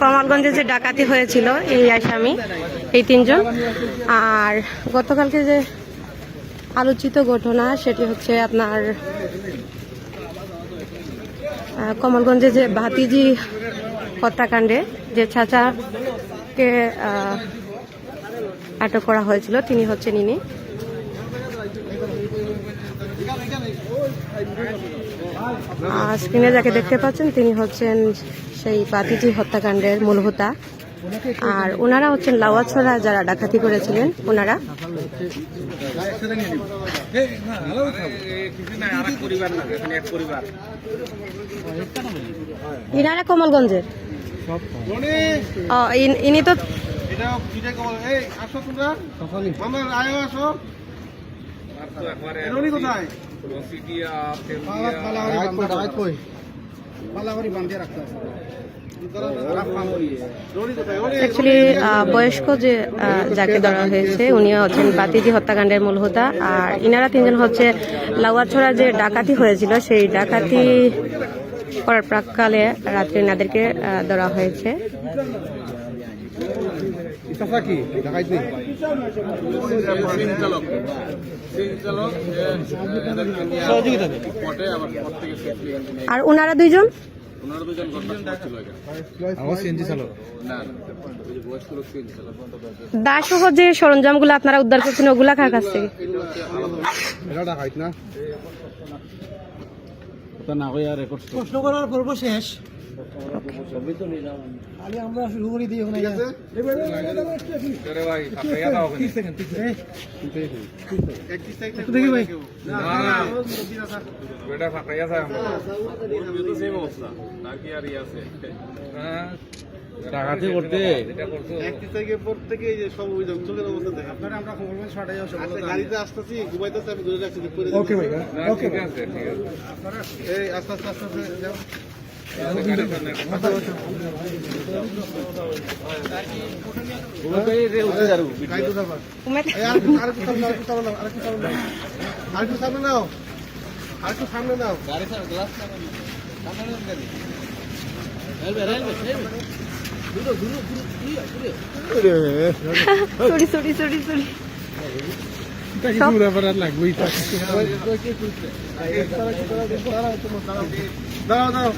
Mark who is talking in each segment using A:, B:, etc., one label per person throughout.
A: কমলগঞ্জে যে ডাকাতি হয়েছিল, এই আসামি, এই তিনজন। আর গতকালকে যে আলোচিত ঘটনা, সেটি হচ্ছে আপনার কমলগঞ্জে যে ভাতিজি হত্যাকাণ্ডে যে চাচাকে আটক করা হয়েছিল, তিনি হচ্ছেন ইনি। স্ক্রিনে যাকে দেখতে পাচ্ছেন, তিনি হচ্ছেন সেই পাতিজি হত্যাকাণ্ডের মূল হোতা আর ওনারা হচ্ছেন লাওয়াছড়া যারা ডাকাতি করেছিলেন ওনারা। ইনারা কমলগঞ্জের? ও, ইনি তো
B: এটা
A: অ্যাকচুয়ালি বয়স্ক যে যাকে ধরা হয়েছে উনি হচ্ছেন বাতিজি হত্যাকাণ্ডের মূল হোতা। আর ইনারা তিনজন হচ্ছে লাউয়াছড়া যে ডাকাতি হয়েছিল, সেই ডাকাতি করার প্রাককালে রাত্রে এনাদেরকে ধরা হয়েছে।
B: কি? দেখাই নেই।
A: আর ওনারা দুইজন? দাসহ যে সরঞ্জামগুলো আপনারা উদ্ধার করছেন ওগুলা কার কাছ থেকে?
B: এটা দেখাইত না?
C: প্রশ্ন করার পর্ব শেষ। খালি আমরা শুরু করে দিই ওখানে।
B: একত্রিশ তারিখ থেকে
C: দেখি ভাই।
B: না, না,
D: করতে।
B: একত্রিশ তারিখের পর থেকে এই যে সব অভিযোগ চোখের অবস্থা দেখা।
C: আপনারা আমরা খবর ছটায়
B: আচ্ছা গাড়িতে আসতেছি ঘুমাইতেছি আমি ধরে রাখছি করে
C: ওকে ভাই ওকে
B: এই আস্তে আস্তে আস্তে আস্তে এই সামনে, আর একটু সামনে নাও, আর একটু সামনে নাও। আর একটু সামনে নাও আর একটু সামনে নাও
A: সরি সরি সরি সরি
B: দাঁড়াও দাঁড়াও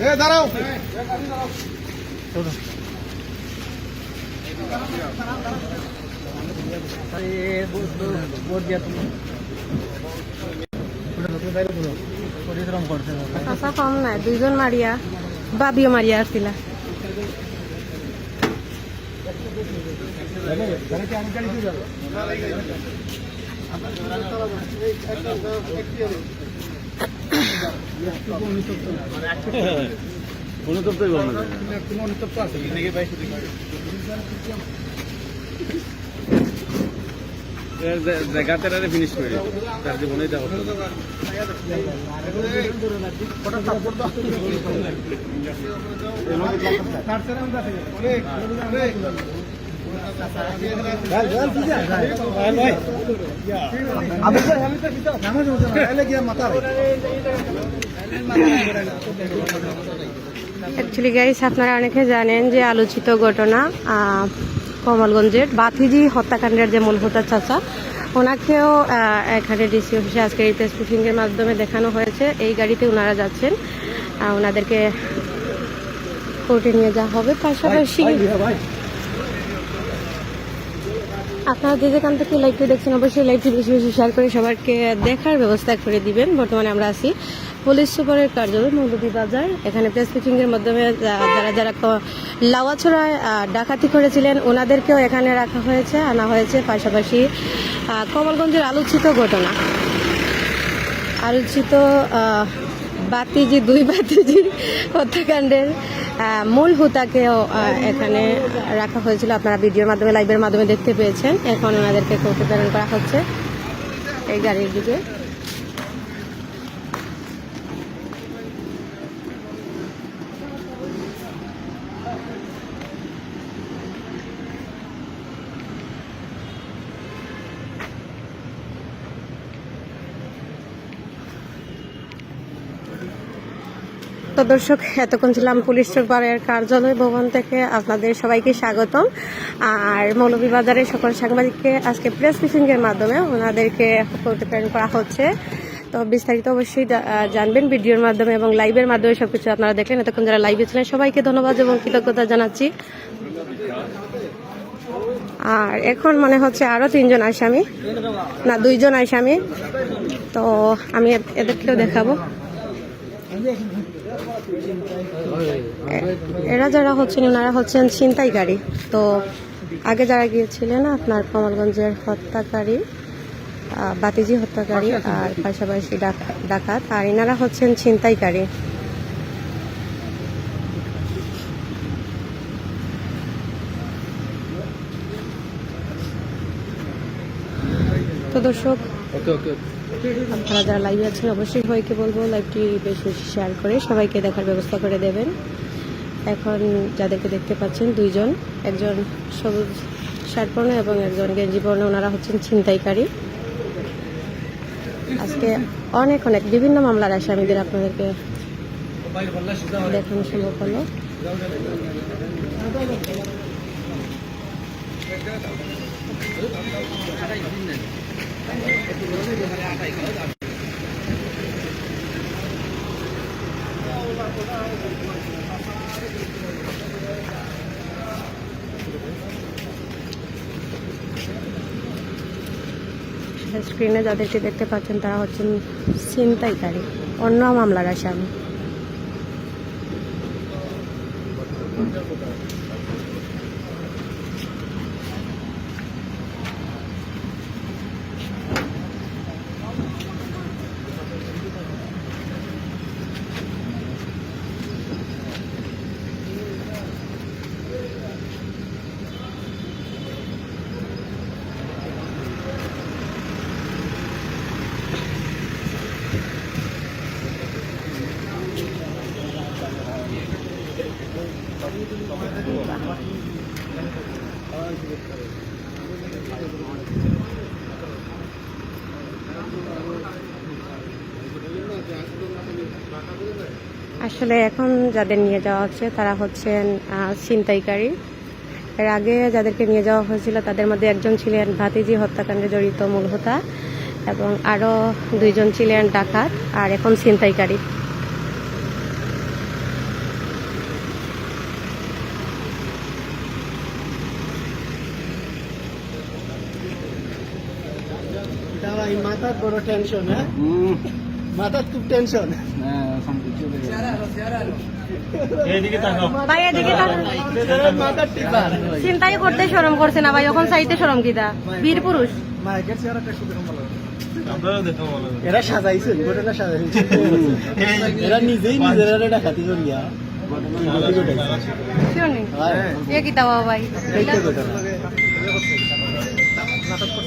B: এ দাঁড়াও।
A: চাচা কম নাই দুইজন মারিয়া বাবিও মারিয়া আসছিলা
D: জায়গাতে ফিনিশ করে তার জীবনে যাব
A: অ্যাকচুয়ালি আপনারা অনেকে জানেন যে আলোচিত ঘটনা কমলগঞ্জের বাতিজি হত্যাকাণ্ডের যে মূল চাচা, ওনাকেও এখানে ডিসি অফিসে আজকে এই প্রেস ব্রিফিংয়ের মাধ্যমে দেখানো হয়েছে। এই গাড়িতে ওনারা যাচ্ছেন। ওনাদেরকে কোর্টে নিয়ে যাওয়া হবে। পাশাপাশি আপনারা যে যেখান থেকে লাইভটি দেখছেন, অবশ্যই লাইভটি বেশি বেশি শেয়ার করে সবাইকে দেখার ব্যবস্থা করে দিবেন। বর্তমানে আমরা আছি পুলিশ সুপারের কার্যালয় মৌলভীবাজার এখানে প্রেস মিটিংয়ের মাধ্যমে যারা যারা লাওয়াছড়ায় ডাকাতি করেছিলেন, ওনাদেরকেও এখানে রাখা হয়েছে, আনা হয়েছে। পাশাপাশি কমলগঞ্জের আলোচিত ঘটনা। আলোচিত বাতিজি, দুই বাতিজি হত্যাকাণ্ডের মূল হুতাকেও এখানে রাখা হয়েছিল। আপনারা ভিডিওর মাধ্যমে, লাইভের মাধ্যমে দেখতে পেয়েছেন। এখন ওনাদেরকে কোর্টে প্রেরণ করা হচ্ছে এই গাড়ির দিকে। দর্শক, এতক্ষণ ছিলাম পুলিশ সুপারের কার্যালয় ভবন থেকে। আপনাদের সবাইকে স্বাগতম। আর মৌলভীবাজারের সকল সাংবাদিককে আজকে প্রেস ব্রিফিংয়ের মাধ্যমে ওনাদেরকে প্রেরণ করা হচ্ছে। তো বিস্তারিত অবশ্যই জানবেন ভিডিওর মাধ্যমে এবং লাইভের মাধ্যমে সবকিছু আপনারা দেখলেন। এতক্ষণ যারা লাইভে ছিলেন, সবাইকে ধন্যবাদ এবং কৃতজ্ঞতা জানাচ্ছি। আর এখন মনে হচ্ছে আরও তিনজন আসামি, না, দুইজন আসামি। তো আমি এদেরকেও দেখাবো। এরা যারা হচ্ছেন, ওনারা হচ্ছেন ছিনতাইকারী। তো আগে যারা গিয়েছিলেন, আপনার কমলগঞ্জের হত্যাকারী বাতিজি হত্যাকারী আর পাশাপাশি ডাক- ডাকাত, আর এনারা হচ্ছেন ছিনতাইকারী। তো দর্শক আপনারা যারা লাইভে আছেন, অবশ্যই সবাইকে বলব লাইভটি বেশি বেশি শেয়ার করে, সবাইকে দেখার ব্যবস্থা করে দেবেন। এখন যাদেরকে দেখতে পাচ্ছেন, দুইজন। একজন সবুজ শার্ট পর্ণ এবং একজন গেঞ্জি পর্ণ ওনারা হচ্ছেন ছিনতাইকারী। আজকে অনেক অনেক বিভিন্ন মামলার আসামিদের আপনাদেরকে দেখানো সম্ভব হলো। স্ক্রিনে যাদেরকে দেখতে পাচ্ছেন তারা হচ্ছেন ছিনতাইকারী অন্য মামলার আসামি। আসলে এখন যাদের নিয়ে যাওয়া হচ্ছে, তারা হচ্ছেন ছিনতাইকারী। এর আগে যাদেরকে নিয়ে যাওয়া হয়েছিল, তাদের মধ্যে একজন ছিলেন ভাতিজি, হত্যাকাণ্ডে জড়িত মূল হোতা এবং আরও দুইজন ছিলেন ডাকাত, আর এখন ছিনতাইকারী।
C: ভাই মাথার বড় টেনশন হ্যাঁ? মাথার খুব টেনশন
A: ভাই এদিকে
C: মাথার টিপার।
A: চিন্তাই করতে শরম করছে না ভাই এখন চাইতে শরম কিতা বীর পুরুষ।
C: এরা সাজাইছে ঘটনা সাজাইছে এরা নিজেই নিজেরা ডাকাতি করিয়া
A: বাবা ভাই।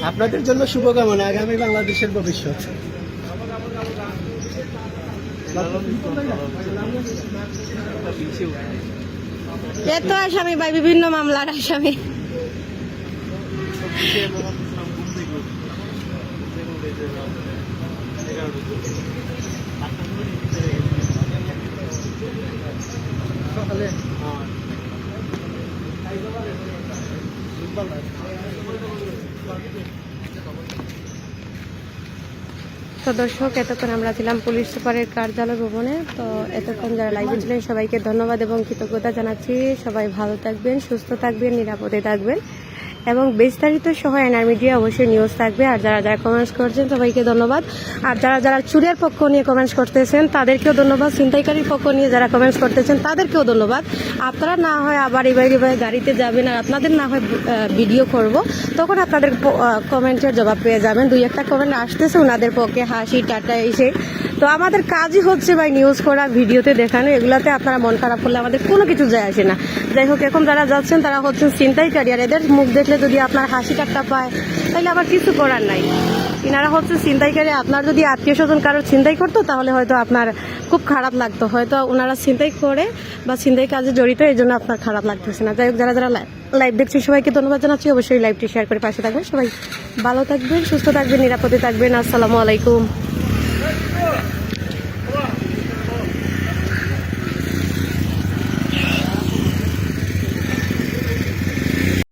C: আপনাদের জন্য শুভকামনা আগামী বাংলাদেশের ভবিষ্যৎ।
A: এত আসামি ভাই বিভিন্ন মামলার আসামি। তো দর্শক, এতক্ষণ আমরা ছিলাম পুলিশ সুপারের কার্যালয় ভবনে। তো এতক্ষণ যারা লাইভে ছিলেন, সবাইকে ধন্যবাদ এবং কৃতজ্ঞতা জানাচ্ছি। সবাই ভালো থাকবেন, সুস্থ থাকবেন, নিরাপদে থাকবেন। এবং বিস্তারিত সহ এনআর মিডিয়া অবশ্যই নিউজ থাকবে। আর যারা যারা কমেন্টস করছেন, সবাইকে ধন্যবাদ। আর যারা যারা চুরের পক্ষ নিয়ে কমেন্টস করতেছেন, তাদেরকেও ধন্যবাদ। ছিনতাইকারীর পক্ষ নিয়ে যারা কমেন্টস করতেছেন, তাদেরকেও ধন্যবাদ। আপনারা না হয় আবার এবার এবার গাড়িতে যাবেন আর আপনাদের না হয় ভিডিও করব, তখন আপনাদের কমেন্টের জবাব পেয়ে যাবেন। দুই একটা কমেন্ট আসতেছে, ওনাদের পক্ষে হাসি, টাটা এসে তো আমাদের কাজই হচ্ছে ভাই নিউজ করা, ভিডিওতে দেখানো, এগুলাতে আপনারা মন খারাপ করলে আমাদের কোনো কিছু যায় আসে না। যাই হোক, এখন যারা যাচ্ছেন, তারা হচ্ছেন চিন্তাইকারী আর এদের মুখ দেখলে যদি আপনার হাসি টাট্টা পায় তাহলে আবার কিছু করার নাই। এনারা হচ্ছে ছিনতাইকারী আপনার যদি আত্মীয় স্বজন কারোর ছিনতাই করতো, তাহলে হয়তো আপনার খুব খারাপ লাগতো। হয়তো ওনারা ছিনতাই করে বা ছিনতাই কাজে জড়িত, এই জন্য আপনার খারাপ লাগতেছে না। যাই হোক, যারা যারা লাইভ দেখছি সবাইকে ধন্যবাদ জানাচ্ছি। অবশ্যই লাইভটি শেয়ার করে পাশে থাকবেন। সবাই ভালো থাকবেন, সুস্থ থাকবেন, নিরাপদে থাকবেন। আসসালামু আলাইকুম।